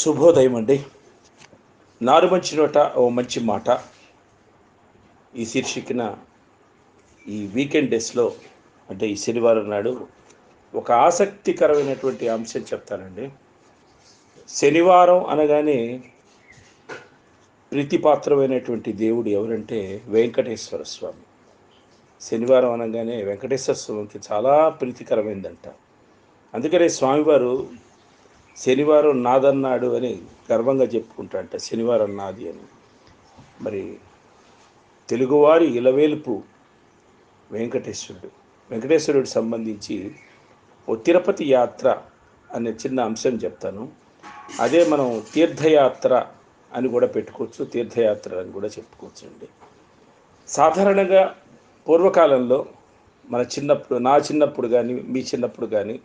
శుభోదయం అండి నారు మంచి నోట ఓ మంచి మాట. ఈ శీర్షికన ఈ వీకెండ్ డేస్లో అంటే ఈ శనివారం నాడు ఒక ఆసక్తికరమైనటువంటి అంశం చెప్తానండి. శనివారం అనగానే ప్రీతిపాత్రమైనటువంటి దేవుడు ఎవరంటే వెంకటేశ్వర స్వామి. శనివారం అనగానే వెంకటేశ్వర స్వామికి చాలా ప్రీతికరమైందంట. అందుకనే స్వామివారు శనివారం నాదన్నాడు అని గర్వంగా చెప్పుకుంటాడంట శనివారం నాది అని. మరి తెలుగువారి ఇలవేలుపు వెంకటేశ్వరుడు. వెంకటేశ్వరుడికి సంబంధించి ఓ తిరుపతి యాత్ర అనే చిన్న అంశం చెప్తాను. అదే మనం తీర్థయాత్ర అని కూడా పెట్టుకోవచ్చు తీర్థయాత్ర అని కూడా చెప్పుకోవచ్చు అండి. సాధారణంగా పూర్వకాలంలో మన చిన్నప్పుడు నా చిన్నప్పుడు కానీ మీ చిన్నప్పుడు కానీ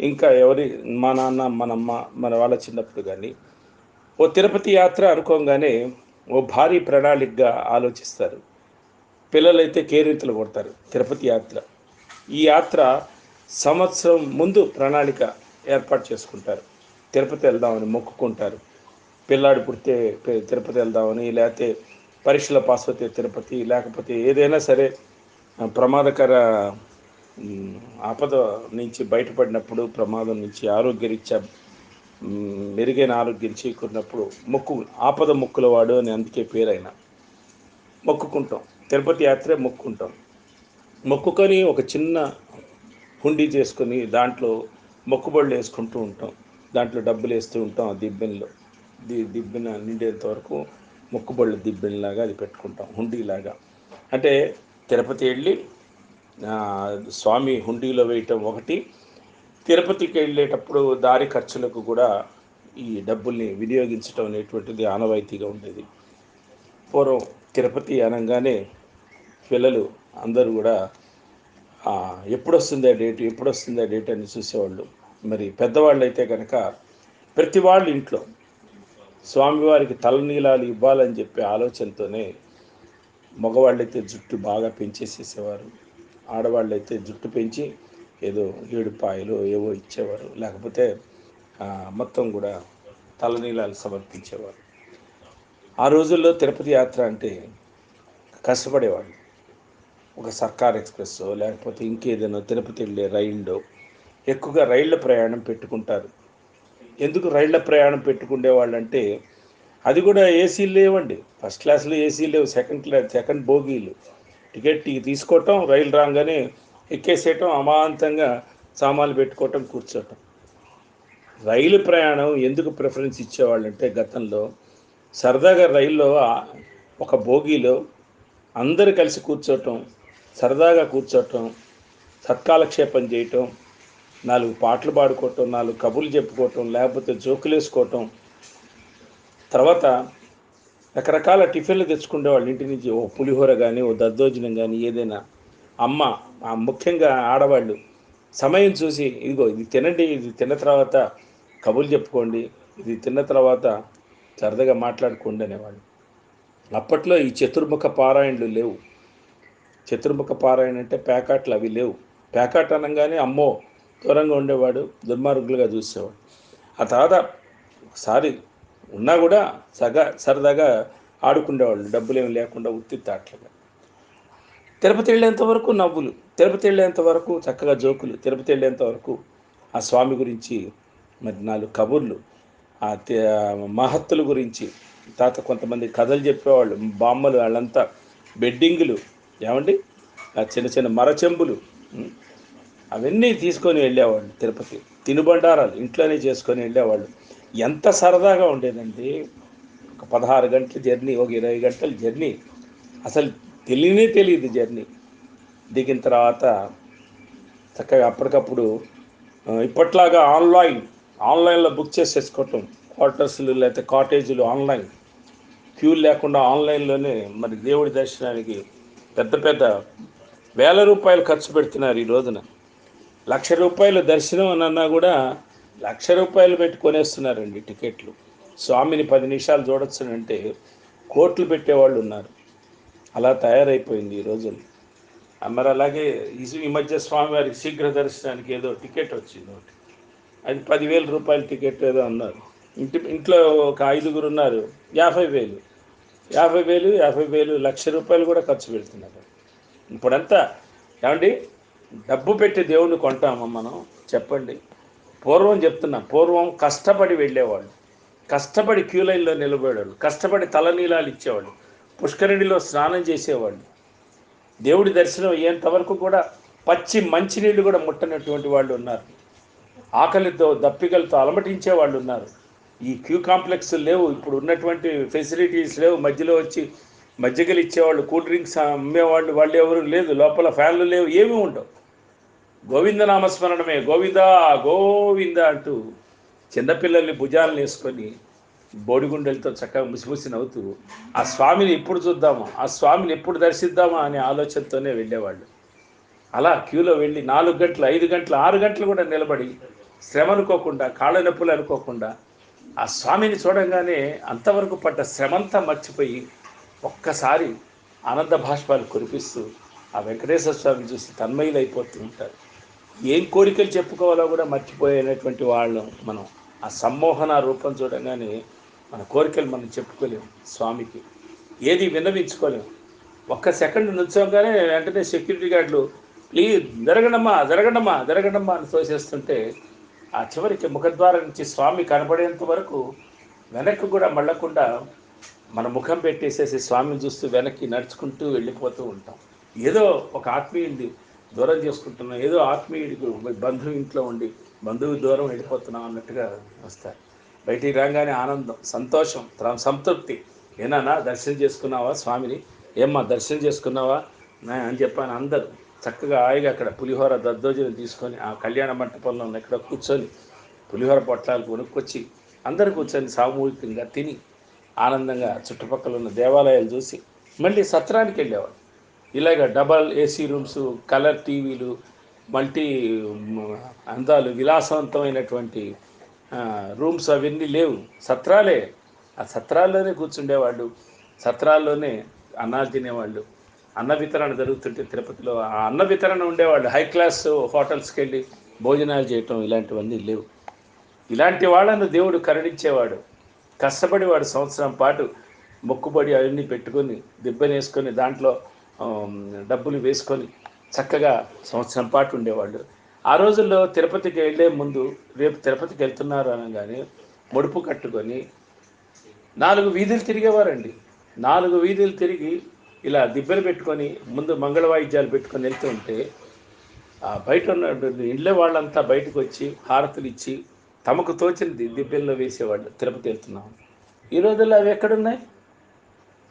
ఇంకా ఎవరి మా నాన్న మనమ్మ మన వాళ్ళ చిన్నప్పుడు కానీ ఓ తిరుపతి యాత్ర అనుకోగానే ఓ భారీ ప్రణాళికగా ఆలోచిస్తారు. పిల్లలైతే కేరింతలు కొడతారు తిరుపతి యాత్ర. ఈ యాత్ర సంవత్సరం ముందు ప్రణాళిక ఏర్పాటు చేసుకుంటారు. తిరుపతి వెళ్దామని మొక్కుకుంటారు. పిల్లాడు పుడితే తిరుపతి వెళ్దామని లేకపోతే పరీక్షల పాస్ అవుతే తిరుపతి లేకపోతే ఏదైనా సరే ప్రమాదకర ఆపద నుంచి బయటపడినప్పుడు ప్రమాదం నుంచి ఆరోగ్యరీత్యా మెరుగైన ఆరోగ్యం చేకూరినప్పుడు మొక్కు ఆపద మొక్కుల వాడు అని అందుకే పేరైన. మొక్కుకుంటాం. తిరుపతి యాత్రే మొక్కుకుంటాం మొక్కుకొని ఒక చిన్న హుండీ చేసుకొని దాంట్లో మొక్కుబడులు వేసుకుంటూ ఉంటాం. దాంట్లో డబ్బులు వేస్తూ ఉంటాం ఆ దిబ్బెనలో. ది దిబ్బెన నిండేంత వరకు మొక్కుబళ్ళు దిబ్బెనలాగా అది పెట్టుకుంటాం. హుండీలాగా. అంటే తిరుపతి వెళ్ళి స్వామి హుండీలో వేయటం ఒకటి తిరుపతికి వెళ్ళేటప్పుడు దారి ఖర్చులకు కూడా ఈ డబ్బుల్ని వినియోగించడం అనేటువంటిది ఆనవాయితీగా ఉండేది. పూర్వం తిరుపతి అనగానే పిల్లలు అందరూ కూడా ఆ, ఎప్పుడు వస్తుందా డేట్ ఎప్పుడు వస్తుందా డేట్ అని చూసేవాళ్ళు. మరి పెద్దవాళ్ళు అయితే కనుక ప్రతి వాళ్ళ ఇంట్లో స్వామివారికి తలనీలాలు ఇవ్వాలని చెప్పే ఆలోచనతోనే మగవాళ్ళైతే జుట్టు బాగా పెంచేసేసేవారు. ఆడవాళ్ళైతే జుట్టు పెంచి ఏదో ఏడుపాయలు ఏవో ఇచ్చేవారు. లేకపోతే మొత్తం కూడా తలనీలాలు సమర్పించేవారు. ఆ రోజుల్లో తిరుపతి యాత్ర అంటే కష్టపడేవాళ్ళు. ఒక సర్కార్ ఎక్స్ప్రెస్ లేకపోతే ఇంకేదైనా తిరుపతి వెళ్ళే రైళ్ళు ఎక్కువగా రైళ్ళ ప్రయాణం పెట్టుకుంటారు. ఎందుకు రైళ్ళ ప్రయాణం పెట్టుకునే వాళ్ళంటే అది కూడా ఏసీలు లేవండి. ఫస్ట్ క్లాస్లో ఏసీలు లేవు సెకండ్ క్లాస్ సెకండ్ బోగీలు. టికెట్ తీసుకోవటం రైలు రాగానే ఎక్కేసేయటం అమాంతంగా సామాన్లు పెట్టుకోవటం కూర్చోటం రైలు ప్రయాణం ఎందుకు ప్రిఫరెన్స్ ఇచ్చేవాళ్ళంటే గతంలో సరదాగా రైల్లో ఒక బోగీలో అందరు కలిసి కూర్చోటం సరదాగా కూర్చోటం సత్కాలక్షేపం చేయటం నాలుగు పాటలు పాడుకోవటం నాలుగు కబుర్లు చెప్పుకోవటం లేకపోతే జోకులు వేసుకోవటం తర్వాత రకరకాల టిఫిన్లు తెచ్చుకునేవాళ్ళు ఇంటి నుంచి ఓ పులిహోర కానీ ఓ దద్దోజనం కానీ ఏదైనా అమ్మ ముఖ్యంగా ఆడవాళ్ళు సమయం చూసి ఇదిగో ఇది తినండి ఇది తిన్న తర్వాత కబుర్లు చెప్పుకోండి ఇది తిన్న తర్వాత సరదాగా మాట్లాడుకోండి అనేవాళ్ళు. అప్పట్లో ఈ చతుర్ముఖ పారాయణలు లేవు. చతుర్ముఖ పారాయణ అంటే ప్యాకాట్లు అవి లేవు. ప్యాకాట్ అనగానే అమ్మో దూరంగా ఉండేవాడు దుర్మార్గులుగా చూసేవాడు. ఆ తర్వాత ఒకసారి ఉన్నా కూడా సగా సరదాగా ఆడుకునేవాళ్ళు డబ్బులు ఏమి లేకుండా ఉత్తిత్తాట్లుగా తిరుపతి వెళ్ళేంత వరకు నవ్వులు. తిరుపతి వెళ్ళేంత వరకు చక్కగా జోకులు. తిరుపతి వెళ్ళేంత వరకు ఆ స్వామి గురించి మరి నాలుగు కబుర్లు. ఆ మహత్తుల గురించి తాత కొంతమంది కథలు చెప్పేవాళ్ళు. బామ్మలు వాళ్ళంతా బెడ్డింగులు. ఏమండి? ఆ చిన్న చిన్న మరచెంబులు. అవన్నీ తీసుకొని వెళ్ళేవాళ్ళు తిరుపతి. తినుబండారాలు ఇంట్లోనే చేసుకొని వెళ్ళేవాళ్ళు. ఎంత సరదాగా ఉండేదండి ఒక పదహారు గంటల జర్నీ ఒక ఇరవై గంటల జర్నీ. అసలు తెలియనే తెలియదు జర్నీ. దిగిన తర్వాత చక్కగా అప్పటికప్పుడు ఇప్పట్లాగా ఆన్లైన్ ఆన్లైన్లో బుక్ చేసేసుకోవటం క్వార్టర్స్లు లేకపోతే కాటేజీలు ఆన్లైన్. క్యూ లేకుండా ఆన్లైన్లోనే మరి దేవుడి దర్శనానికి పెద్ద పెద్ద వేల రూపాయలు ఖర్చు పెడుతున్నారు ఈ రోజున. లక్ష రూపాయలు దర్శనం అని అన్నా కూడా లక్ష రూపాయలు పెట్టి కొనేస్తున్నారండి టికెట్లు. స్వామిని పది నిమిషాలు చూడొచ్చునంటే కోట్లు పెట్టేవాళ్ళు ఉన్నారు. అలా తయారైపోయింది ఈ రోజులు. మరి అలాగే ఈ మధ్య స్వామివారికి శీఘ్ర దర్శనానికి ఏదో టికెట్ వచ్చింది ఒకటి. అది పదివేల రూపాయల టికెట్ ఏదో అన్నారు. ఇంటి ఇంట్లో ఒక ఐదుగురు ఉన్నారు. యాభై వేలు. యాభై వేలు యాభై వేలు లక్ష రూపాయలు కూడా ఖర్చు పెడుతున్నారు. ఇప్పుడంతా ఏమండి? డబ్బు పెట్టి దేవుణ్ణి కొంటామా మనం? చెప్పండి. పూర్వం చెప్తున్నా పూర్వం కష్టపడి వెళ్ళేవాళ్ళు. కష్టపడి క్యూ లైన్లో నిలబడేవాళ్ళు. కష్టపడి తలనీలాలు ఇచ్చేవాళ్ళు. పుష్కరిణిలో స్నానం చేసేవాళ్ళు. దేవుడి దర్శనం అయ్యేంతవరకు కూడా పచ్చి మంచినీళ్ళు కూడా ముట్టనటువంటి వాళ్ళు ఉన్నారు. ఆకలితో దప్పికలతో అలమటించే వాళ్ళు ఉన్నారు. ఈ క్యూ కాంప్లెక్స్ లేవు. ఇప్పుడు ఉన్నటువంటి ఫెసిలిటీస్ లేవు. మధ్యలో వచ్చి మజ్జిగలు ఇచ్చేవాళ్ళు కూల్ డ్రింక్స్ అమ్మేవాళ్ళు వాళ్ళు ఎవరు లేదు. లోపల ఫ్యాన్లు లేవు. ఏమీ ఉండవు. గోవింద నామస్మరణమే గోవింద గోవింద అంటూ చిన్నపిల్లల్ని భుజాలను వేసుకొని బోడిగుండెలతో చక్కగా ముసిముసి నవ్వుతూ ఆ స్వామిని ఎప్పుడు చూద్దామా ఆ స్వామిని ఎప్పుడు దర్శిద్దామా అనే ఆలోచనతోనే వెళ్ళేవాళ్ళు. అలా క్యూలో వెళ్ళి నాలుగు గంటలు ఐదు గంటలు ఆరు గంటలు కూడా నిలబడి శ్రమ అనుకోకుండా కాళ్ళ నొప్పులు అనుకోకుండా ఆ స్వామిని చూడంగానే అంతవరకు పడ్డ శ్రమంతా మర్చిపోయి ఒక్కసారి ఆనంద భాష్పాలు కురిపిస్తూ ఆ వెంకటేశ్వర స్వామిని చూసి తన్మయులు అయిపోతూ ఉంటారు. ఏం కోరికలు చెప్పుకోవాలో కూడా మర్చిపోయినటువంటి వాళ్ళం మనం. ఆ సమ్మోహన రూపం చూడగానే మన కోరికలు మనం చెప్పుకోలేము స్వామికి. ఏది విన్నవించుకోలేము ఒక్క సెకండ్ నుంచోగానే వెంటనే సెక్యూరిటీ గార్డులు ప్లీజ్ జరగడమ్మా జరగడమ్మా జరగడమ్మా అని తోసేస్తుంటే ఆ చివరికి ముఖద్వారం నుంచి స్వామి కనబడేంత వరకు వెనక్కి కూడా మళ్ళకుండా మన ముఖం పెట్టేసేసి స్వామిని చూస్తూ వెనక్కి నడుచుకుంటూ వెళ్ళిపోతూ ఉంటాం. ఏదో ఒక ఆత్మీయుడి దూరం చేసుకుంటున్నాం ఏదో ఆత్మీయుడికి బంధువు ఇంట్లో ఉండి బంధువు దూరం వెళ్ళిపోతున్నాం అన్నట్టుగా వస్తారు. బయటికి రాగానే ఆనందం సంతోషం సంతృప్తి. ఏనానా దర్శనం చేసుకున్నావా స్వామిని? ఏమ్మా దర్శనం చేసుకున్నావా? అని చెప్పాను అందరూ. చక్కగా హాయిగా అక్కడ పులిహోర దద్దోజనం తీసుకొని ఆ కళ్యాణ మంటపంలో ఉన్న ఇక్కడ కూర్చొని పులిహోర పొట్లాలు కొనుక్కొచ్చి అందరు కూర్చొని సామూహికంగా తిని ఆనందంగా చుట్టుపక్కల ఉన్న దేవాలయాలు చూసి మళ్ళీ సత్రానికి వెళ్ళేవాడు ఇలాగ డబల్ ఏసీ రూమ్స్ కలర్ టీవీలు మల్టీ అందాలు విలాసవంతమైనటువంటి రూమ్స్ అవన్నీ లేవు. సత్రాలే. ఆ సత్రాల్లోనే కూర్చుండేవాళ్ళు. సత్రాల్లోనే అన్నాలు తినేవాళ్ళు. అన్న వితరణ జరుగుతుంటే తిరుపతిలో ఆ అన్న వితరణ ఉండేవాళ్ళు. హై క్లాస్ హోటల్స్కి వెళ్ళి భోజనాలు చేయటం ఇలాంటివన్నీ లేవు. ఇలాంటి వాళ్ళను దేవుడు కరుణించేవాడు. కష్టపడి వాడు సంవత్సరం పాటు మొక్కుబడి అవన్నీ పెట్టుకొని దిబ్బనేసుకొని దాంట్లో డబ్బులు వేసుకొని చక్కగా సంవత్సరం పాటు ఉండేవాళ్ళు. ఆ రోజుల్లో తిరుపతికి వెళ్ళే ముందు రేపు తిరుపతికి వెళ్తున్నారు అనగానే ముడుపు కట్టుకొని నాలుగు వీధులు తిరిగేవారండి. నాలుగు వీధులు తిరిగి ఇలా దిబ్బలు పెట్టుకొని ముందు మంగళ వాయిద్యాలు పెట్టుకొని వెళ్తూ ఉంటే ఆ బయట ఉన్న ఇండ్ల వాళ్ళంతా బయటకు వచ్చి హారతులు ఇచ్చి తమకు తోచిన దిబ్బెల్లో వేసేవాళ్ళు తిరుపతి వెళ్తున్నాం. ఈ రోజుల్లో అవి ఎక్కడున్నాయి?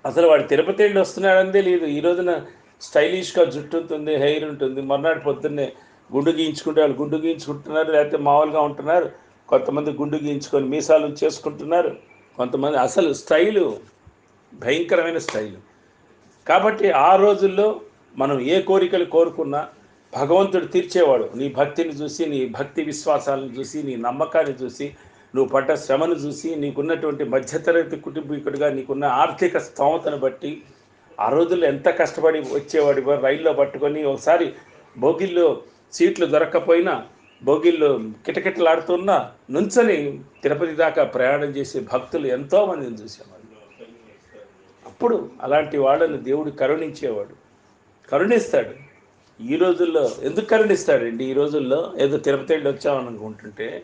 అసలు వాడు తిరుపతి వెళ్ళి వస్తున్నాడందే లేదు. ఈ రోజున స్టైలిష్గా జుట్టు ఉంటుంది హెయిర్ ఉంటుంది. మర్నాడు పొద్దున్నే గుండు గీయించుకుంటే వాళ్ళు గుండు గీయించుకుంటున్నారు లేకపోతే మామూలుగా ఉంటున్నారు. కొంతమంది గుండు గీయించుకొని మీసాలు చేసుకుంటున్నారు. కొంతమంది అసలు స్టైలు భయంకరమైన స్టైలు. కాబట్టి ఆ రోజుల్లో మనం ఏ కోరికలు కోరుకున్నా భగవంతుడు తీర్చేవాడు. నీ భక్తిని చూసి నీ భక్తి విశ్వాసాలను చూసి నీ నమ్మకాన్ని చూసి నువ్వు పడ్డ శ్రమను చూసి నీకున్నటువంటి మధ్యతరగతి కుటుంబీకుడిగా నీకున్న ఆర్థిక స్తోమతను బట్టి ఆ రోజుల్లో ఎంత కష్టపడి వచ్చేవాడి రైల్లో పట్టుకొని ఒకసారి బోగిల్లో సీట్లు దొరక్కపోయినా బోగిల్లో కిటకిటలాడుతున్నా నుంచని తిరుపతి దాకా ప్రయాణం చేసే భక్తులు ఎంతోమందిని చూసేవాళ్ళు అప్పుడు అలాంటి వాళ్ళని దేవుడు కరుణించేవాడు. కరుణిస్తాడు. ఈ రోజుల్లో ఎందుకు కరుణిస్తాడండి? ఈ రోజుల్లో ఏదో తిరుపతి వెళ్ళి వచ్చామనుకుంటుంటే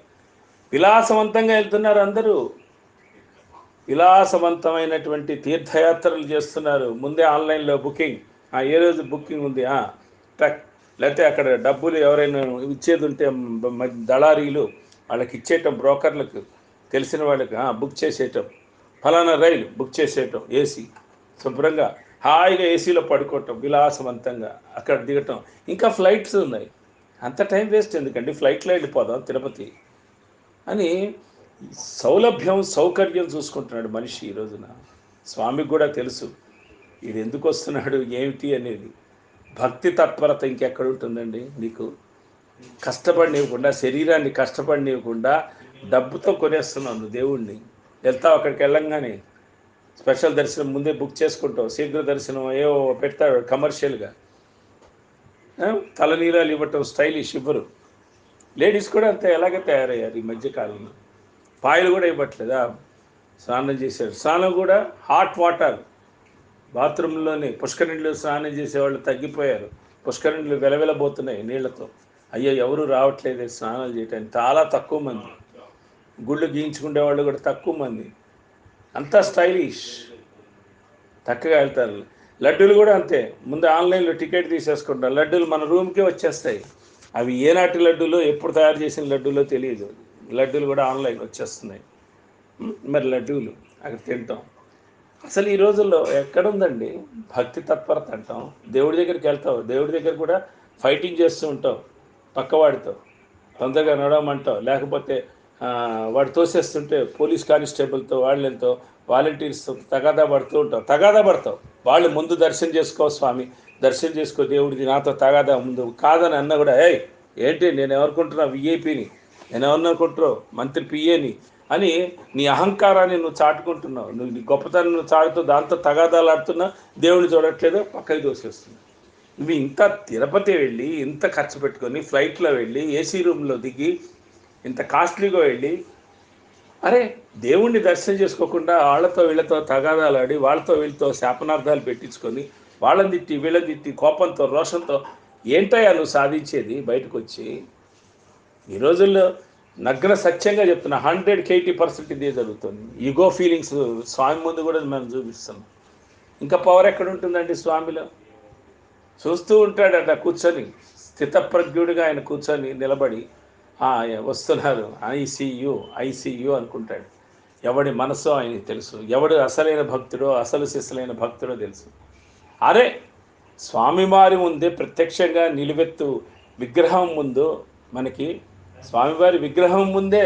విలాసవంతంగా వెళ్తున్నారు అందరూ. విలాసవంతమైనటువంటి తీర్థయాత్రలు చేస్తున్నారు. ముందే ఆన్లైన్లో బుకింగ్. ఏ రోజు బుకింగ్ ఉంది? టక్. లేకపోతే అక్కడ డబ్బులు ఎవరైనా ఇచ్చేది ఉంటే దళారీలు వాళ్ళకి ఇచ్చేయటం బ్రోకర్లకు తెలిసిన వాళ్ళకి బుక్ చేసేయటం. ఫలానా రైలు బుక్ చేసేయటం ఏసీ. శుభ్రంగా హాయిగా ఏసీలో పడుకోవటం విలాసవంతంగా అక్కడ దిగటం. ఇంకా ఫ్లైట్స్ ఉన్నాయి. అంత టైం వేస్ట్ ఎందుకండి? ఫ్లైట్లో వెళ్ళిపోదాం తిరుపతి. అని సౌలభ్యం సౌకర్యం చూసుకుంటున్నాడు మనిషి ఈ రోజున. స్వామికి కూడా తెలుసు ఇది ఎందుకు వస్తున్నాడు ఏమిటి అనేది. భక్తి తత్పరత ఇంకెక్కడ ఉంటుందండి నీకు? కష్టపడినివ్వకుండా శరీరాన్ని కష్టపడినివ్వకుండా డబ్బుతో కొనేస్తున్నావు నువ్వు దేవుణ్ణి. వెళ్తావు అక్కడికి వెళ్ళంగానే? స్పెషల్ దర్శనం ముందే బుక్ చేసుకుంటావు. శీఘ్ర దర్శనం ఏవో పెడతాడు కమర్షియల్గా. తలనీలాలు ఇవ్వటం స్టైలిష్ ఇవ్వరు. లేడీస్ కూడా అంతే ఎలాగే తయారయ్యారు ఈ మధ్యకాలంలో పాయలు కూడా ఇవ్వట్లేదా? స్నానం చేశారు. స్నానం కూడా హాట్ వాటర్. బాత్రూంలోనే పుష్కరిణిలో స్నానం చేసేవాళ్ళు తగ్గిపోయారు. పుష్కరిణిలు వెలవెలబోతున్నాయి నీళ్ళతో. అయ్యో ఎవరు రావట్లేదు స్నానాలు చేయటానికి. చాలా తక్కువ మంది. గుళ్ళు గీయించుకునే వాళ్ళు కూడా తక్కువ మంది. అంతా స్టైలిష్. చక్కగా వెళ్తారు. లడ్డూలు కూడా అంతే. ముందు ఆన్లైన్లో టికెట్ తీసేసుకుంటారు లడ్డూలు మన రూమ్కే వచ్చేస్తాయి. అవి ఏనాటి లడ్డూలో ఎప్పుడు తయారు చేసిన లడ్డూలో తెలియదు. లడ్డూలు కూడా ఆన్లైన్ వచ్చేస్తున్నాయి. మరి లడ్డూలు అక్కడ తింటాం. అసలు ఈ రోజుల్లో ఎక్కడుందండి? భక్తి తత్పరత అంటాం. దేవుడి దగ్గరికి వెళ్తావు దేవుడి దగ్గర కూడా ఫైటింగ్ చేస్తూ ఉంటావు పక్కవాడితో తొందరగా నడవమంటావు లేకపోతే వాడు తోసేస్తుంటే పోలీస్ కానిస్టేబుల్తో వాళ్ళతో వాలంటీర్స్తో తగాదా పడుతూ ఉంటావు తగాదా పడతావు వాళ్ళు ముందు దర్శనం చేసుకో స్వామి. దర్శనం చేసుకో దేవుడిది నాతో తగాదా ముందు. కాదని అన్న కూడా ఏయ్ ఏంటి? నేను ఎవరుకుంటున్నా విఐపిని? నేను ఎవరిననుకుంటున్నావు మంత్రి పిఏని? అని నీ అహంకారాన్ని నువ్వు చాటుకుంటున్నావు. నువ్వు నీ గొప్పతనం నువ్వు చాటుతూ దాంతో తగాదాలాడుతున్నా దేవుడిని చూడట్లేదు పక్కకి దోసేస్తున్నావు నువ్వు ఇంత తిరుపతి వెళ్ళి ఇంత ఖర్చు పెట్టుకొని ఫ్లైట్లో వెళ్ళి ఏసీ రూమ్లో దిగి ఇంత కాస్ట్లీగా వెళ్ళి అరే దేవుణ్ణి దర్శనం చేసుకోకుండా వాళ్ళతో వీళ్ళతో తగాదాలాడి వాళ్ళతో వీళ్ళతో శాపనార్థాలు పెట్టించుకొని వాళ్ళని తిట్టి వీళ్ళని తిట్టి కోపంతో రోషంతో ఏంటయ్యా నువ్వు సాధించేది బయటకు వచ్చి ఈ రోజుల్లో నగ్న సత్యంగా చెప్తున్నా హండ్రెడ్కి ఎయిటీ పర్సెంట్ ఇదే జరుగుతుంది. ఈగో ఫీలింగ్స్ స్వామి ముందు కూడా మనం చూపిస్తున్నాం. ఇంకా పవర్ ఎక్కడ ఉంటుందండి స్వామిలో? చూస్తూ ఉంటాడట కూర్చొని స్థితప్రజ్ఞుడిగా ఆయన కూర్చొని నిలబడి వస్తున్నారు ఐసీయు ఐసీయు అనుకుంటాడు. ఎవడి మనసో ఆయనకి తెలుసు. ఎవడు అసలైన భక్తుడో అసలు శిశులైన భక్తుడో తెలుసు. అరే స్వామివారి ముందే ప్రత్యక్షంగా నిలువెత్తు విగ్రహం ముందు మనకి స్వామివారి విగ్రహం ముందే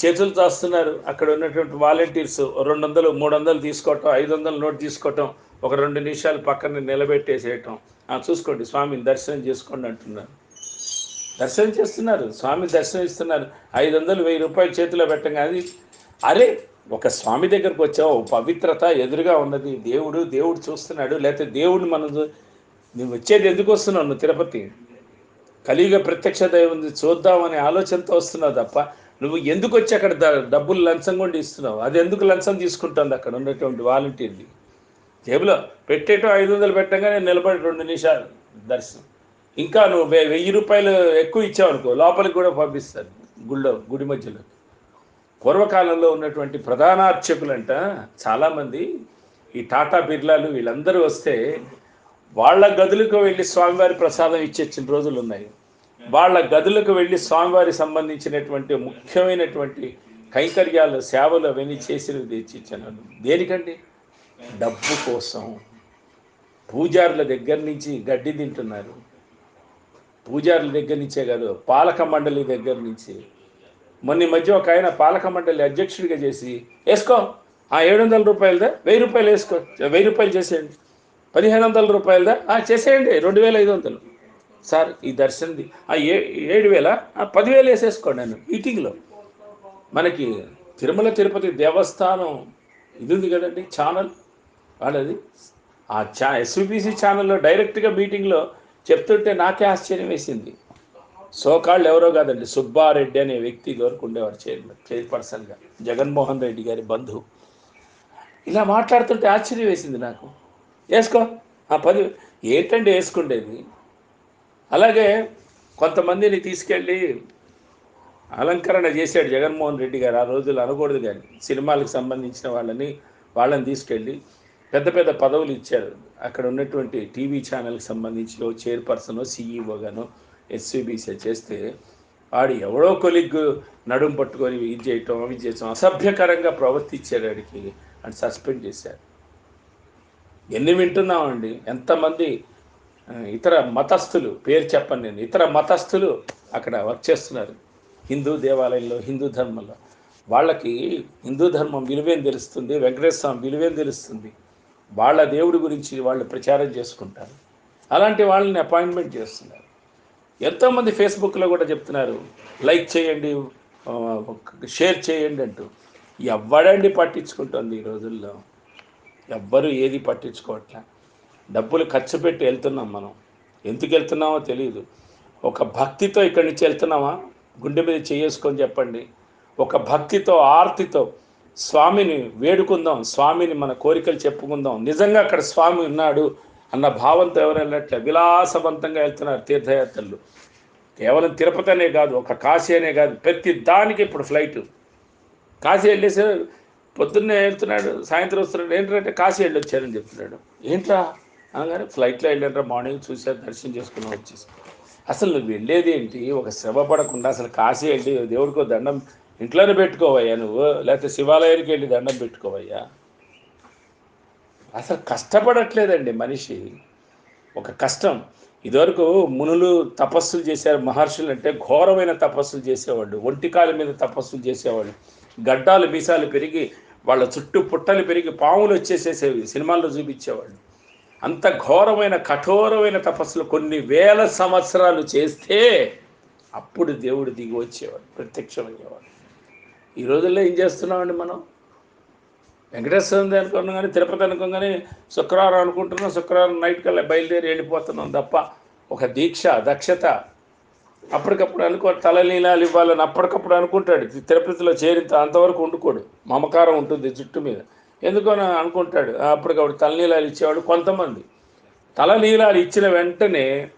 చేతులు చాస్తున్నారు. అక్కడ ఉన్నటువంటి వాలంటీర్స్ రెండు వందలు మూడు వందలు తీసుకోవటం ఐదు వందలు నోట్ తీసుకోవటం ఒక రెండు నిమిషాలు పక్కన నిలబెట్టేసేయటం. చూసుకోండి స్వామిని దర్శనం చేసుకోండి అంటున్నారు. దర్శనం చేస్తున్నారు స్వామి దర్శనం ఇస్తున్నారు. ఐదు వందలు వెయ్యి రూపాయలు చేతిలో పెట్టగానే అరే ఒక స్వామి దగ్గరకు వచ్చావు పవిత్రత ఎదురుగా ఉన్నది. దేవుడు దేవుడు చూస్తున్నాడు. లేకపోతే దేవుడు మనం నువ్వు వచ్చేది ఎందుకు వస్తున్నావు? నువ్వు తిరుపతి. కలియుగ ప్రత్యక్ష దైవం చూద్దామనే ఆలోచనతో వస్తున్నావు తప్ప నువ్వు ఎందుకు వచ్చి అక్కడ డబ్బులు లంచం కూడా ఇస్తున్నావు? అది ఎందుకు లంచం తీసుకుంటుంది అక్కడ ఉన్నటువంటి వాలంటీర్ని జేబులో పెట్టేటో ఐదు వందలు పెట్టగానే నిలబడి రెండు నిమిషాలు దర్శనం. ఇంకా నువ్వు వె- వెయ్యి రూపాయలు ఎక్కువ ఇచ్చావు అనుకో లోపలికి కూడా పంపిస్తారు గుళ్ళో గుడి మధ్యలో పూర్వకాలంలో ఉన్నటువంటి ప్రధాన అర్చకులంట చాలామంది ఈ టాటా బిర్లాలు వీళ్ళందరూ వస్తే వాళ్ళ గదులకు వెళ్ళి స్వామివారి ప్రసాదం ఇచ్చేచ్చిన రోజులు ఉన్నాయి. వాళ్ళ గదులకు వెళ్ళి స్వామివారి సంబంధించినటువంటి ముఖ్యమైనటువంటి కైంకర్యాలు సేవలు అవన్నీ చేసినవి తెచ్చిచ్చాను. దేనికండి? డబ్బు కోసం. పూజారుల దగ్గర నుంచి గడ్డి తింటున్నారు. పూజారుల దగ్గర నుంచే కాదు పాలక మండలి దగ్గర నుంచి. మొన్న ఈ మధ్య ఒక ఆయన పాలక మండలి అధ్యక్షుడిగా చేసి వేసుకో ఆ ఏడు వందల రూపాయలదా? వెయ్యి రూపాయలు వేసుకో వెయ్యి రూపాయలు చేసేయండి. పదిహేను వందల రూపాయలదా? ఆ చేసేయండి రెండు వేల ఐదు వందలు సార్ ఈ దర్శనది ఆ ఏ ఏడు వేల పదివేలు వేసేసుకోండి నేను మీటింగ్లో. మనకి తిరుమల తిరుపతి దేవస్థానం ఇది ఉంది కదండి ఛానల్. వాళ్ళది. ఆ ఛా ఎస్విపిసి ఛానల్లో డైరెక్ట్గా మీటింగ్లో చెప్తుంటే నాకే ఆశ్చర్యం వేసింది. సోకాళ్ళు ఎవరో కాదండి. సుబ్బారెడ్డి అనే వ్యక్తి వరకు ఉండేవారు చైర్మన్ చైర్పర్సన్గా. జగన్మోహన్ రెడ్డి గారి బంధువు. ఇలా మాట్లాడుతుంటే ఆశ్చర్యం వేసింది నాకు. వేసుకో. ఆ పది ఏంటండి వేసుకుండేది? అలాగే కొంతమందిని తీసుకెళ్ళి అలంకరణ చేశాడు జగన్మోహన్ రెడ్డి గారు. ఆ రోజులు అనకూడదు కానీ సినిమాలకు సంబంధించిన వాళ్ళని వాళ్ళని తీసుకెళ్ళి పెద్ద పెద్ద పదవులు ఇచ్చారు. అక్కడ ఉన్నటువంటి టీవీ ఛానల్కి సంబంధించి ఓ చైర్పర్సన్ సీఈఓగాను ఎస్సీబీసీ చేస్తే వాడు ఎవడో కొలిగ్ నడుం పట్టుకొని ఇది చేయటం అవి చేయటం అసభ్యకరంగా ప్రవర్తించారు ఆడికి అని సస్పెండ్ చేశారు. ఎన్ని వింటున్నామండి? ఎంతమంది ఇతర మతస్థులు పేరు చెప్పండి నేను ఇతర మతస్థులు అక్కడ వర్క్ చేస్తున్నారు. హిందూ దేవాలయంలో హిందూ ధర్మంలో. వాళ్ళకి హిందూ ధర్మం విలువేం తెలుస్తుంది? వెంకటేశ్వర స్వామి విలువేం తెలుస్తుంది? వాళ్ళ దేవుడి గురించి వాళ్ళు ప్రచారం చేసుకుంటారు. అలాంటి వాళ్ళని అపాయింట్మెంట్ చేస్తున్నారు. ఎంతోమంది ఫేస్బుక్లో కూడా చెప్తున్నారు లైక్ చేయండి షేర్ చేయండి అంటూ. ఎవ్వడండి పట్టించుకుంటుంది ఈ రోజుల్లో. ఎవ్వరు ఏది పట్టించుకోవట్లే. డబ్బులు ఖర్చు పెట్టి వెళ్తున్నాం మనం. ఎందుకు వెళ్తున్నామో తెలియదు ఒక భక్తితో ఇక్కడి నుంచి వెళ్తున్నామా? గుండె మీద చేసుకొని చెప్పండి. ఒక భక్తితో ఆర్తితో స్వామిని వేడుకుందాం స్వామిని మన కోరికలు చెప్పుకుందాం. నిజంగా అక్కడ స్వామి ఉన్నాడు అన్న భావంతో ఎవరు వెళ్ళట్లే. విలాసవంతంగా వెళ్తున్నారు తీర్థయాత్రలు. కేవలం తిరుపతి అనే కాదు ఒక కాశీ అనే కాదు ప్రతి దానికి ఇప్పుడు ఫ్లైట్. కాశీ వెళ్ళేసి పొద్దున్నే వెళ్తున్నాడు సాయంత్రం వస్తున్నాడు. ఏంటంటే కాశీ వెళ్ళి వచ్చారని చెప్తున్నాడు. ఏంట్రా? అనగానే ఫ్లైట్లో వెళ్ళారా మార్నింగ్ చూసారు దర్శనం చేసుకుని వచ్చేసి. అసలు నువ్వు వెళ్ళేది ఏంటి? ఒక శ్రమ పడకుండా అసలు కాశీ వెళ్ళి దేవుడికో దండం ఇంట్లోనే పెట్టుకోవయ్యా నువ్వు? లేకపోతే శివాలయానికి వెళ్ళి దండం పెట్టుకోవయ్యా? అసలు కష్టపడట్లేదండి మనిషి. ఒక కష్టం. ఇదివరకు మునులు తపస్సులు చేశారు మహర్షులు అంటే ఘోరమైన తపస్సులు చేసేవాళ్ళు ఒంటికాల మీద తపస్సులు చేసేవాళ్ళు. గడ్డాలు మీసాలు పెరిగి వాళ్ళ చుట్టూ పుట్టలు పెరిగి పాములు వచ్చేసేసేవి సినిమాల్లో చూపించేవాళ్ళు. అంత ఘోరమైన కఠోరమైన తపస్సులు కొన్ని వేల సంవత్సరాలు చేస్తే అప్పుడు దేవుడు దిగి వచ్చేవాడు ప్రత్యక్షమయ్యేవాడు. ఈ రోజుల్లో ఏం చేస్తున్నామండి మనం? వెంకటేశ్వరం అనుకున్నాం కానీ తిరుపతి అనుకోగానే శుక్రవారం అనుకుంటున్నాం శుక్రవారం నైట్ కల్లా బయలుదేరి వెళ్ళిపోతున్నాం తప్ప ఒక దీక్ష దక్షత అప్పటికప్పుడు అనుకో తలనీలాలు ఇవ్వాలని అప్పటికప్పుడు అనుకుంటాడు. తిరుపతిలో చేరిన అంతవరకు వండుకోడు మమకారం ఉంటుంది జుట్టు మీద. ఎందుకో అనుకుంటాడు? అప్పటికప్పుడు తలనీలాలు ఇచ్చేవాడు కొంతమంది. తలనీలాలు ఇచ్చిన వెంటనే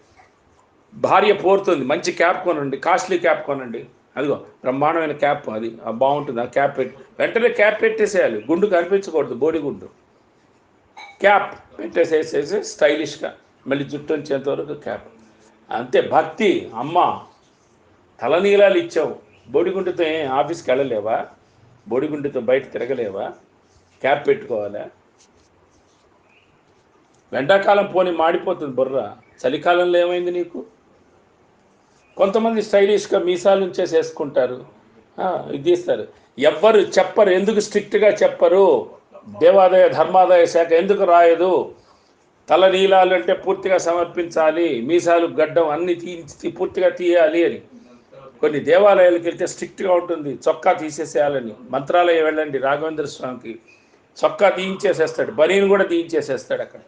భార్య పోరుతుంది. మంచి క్యాప్ కొనండి కాస్ట్లీ క్యాప్ కొనండి. అదిగో బ్రహ్మాండమైన క్యాప్ అది. బాగుంటుంది. ఆ క్యాప్ పెట్టి వెంటనే క్యాప్ పెట్టేసేయాలి. గుండు కనిపించకూడదు బోడి గుండు. క్యాప్ పెట్టేసేసేసి స్టైలిష్గా మళ్ళీ జుట్టు వచ్చేంత వరకు క్యాప్. అంతే భక్తి అమ్మ తలనీలాలు ఇచ్చావు. బోడిగుండుతో ఏం ఆఫీస్కి వెళ్ళలేవా? బోడిగుండుతో బయట తిరగలేవా? క్యాప్ పెట్టుకోవాలా? ఎండాకాలం పోని మాడిపోతుంది బుర్ర. చలికాలంలో ఏమైంది నీకు? కొంతమంది స్టైలిష్గా మీసాలు ఉంచేసేసుకుంటారు చేసుకుంటారు ఇది తీస్తారు. ఎవ్వరు చెప్పరు ఎందుకు స్ట్రిక్ట్గా చెప్పరు? దేవాదాయ ధర్మాదాయ శాఖ ఎందుకు రాయదు? తల నీలాలు అంటే పూర్తిగా సమర్పించాలి మీసాలు గడ్డం అన్ని తీయించి పూర్తిగా తీయాలి అని. కొన్ని దేవాలయాలకు వెళ్తే స్ట్రిక్ట్గా ఉంటుంది చొక్కా తీసేసేయాలని. మంత్రాలయం వెళ్ళండి రాఘవేంద్ర స్వామికి. చొక్కా తీయించేసేస్తాడు బనీని కూడా తీయించేసేస్తాడు అక్కడ.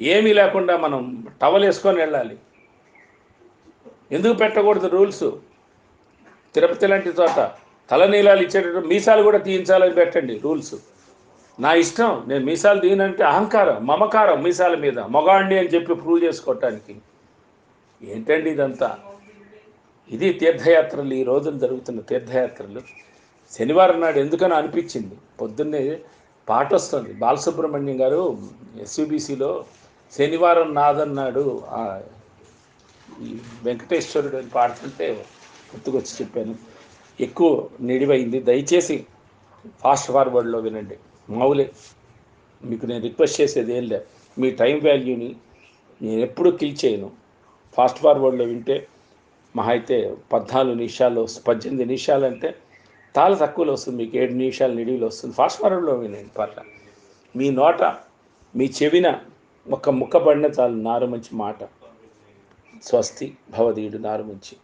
ఏమీ లేకుండా మనం టవల్ వేసుకొని వెళ్ళాలి. ఎందుకు పెట్టకూడదు రూల్స్? తిరుపతి లాంటి చోట తలనీలాలు ఇచ్చేటట్టు మీసాలు కూడా తీయించాలని పెట్టండి రూల్స్. నా ఇష్టం నేను మీసాలు తీయనంటే అహంకారం మమకారం మీసాల మీద మొగాండి అని చెప్పి ప్రూవ్ చేసుకోవటానికి. ఏంటండి ఇదంతా? ఇది తీర్థయాత్రలు ఈ రోజున జరుగుతున్న తీర్థయాత్రలు. శనివారం నాడు ఎందుకని అనిపించింది. పొద్దున్నే పాట వస్తుంది బాలసుబ్రహ్మణ్యం గారు ఎస్యూబీసీలో శనివారం నాదన్నాడు ఈ వెంకటేశ్వరుడు అని పాడుతుంటే గుర్తుకొచ్చి చెప్పాను. ఎక్కువ నిడివైంది. దయచేసి ఫాస్ట్ ఫార్వర్డ్లో వినండి. మామూలే మీకు నేను రిక్వెస్ట్ చేసేది ఏం లేదు మీ టైం వాల్యూని నేను ఎప్పుడూ కిల్ చేయను. ఫాస్ట్ ఫార్వర్డ్లో వింటే మహా అయితే పద్నాలుగు నిమిషాలు పద్దెనిమిది నిమిషాలు అంటే చాలా తక్కువలో వస్తుంది. మీకు ఏడు నిమిషాలు నిడివిలో వస్తుంది. ఫాస్ట్ ఫార్వర్డ్లో వినండి పర్ల మీ నోట మీ చెవిన ఒక ముక్క పడిన చాలు నారు మంచి మాట. స్వస్తి భవదీయుడు నారుముంచి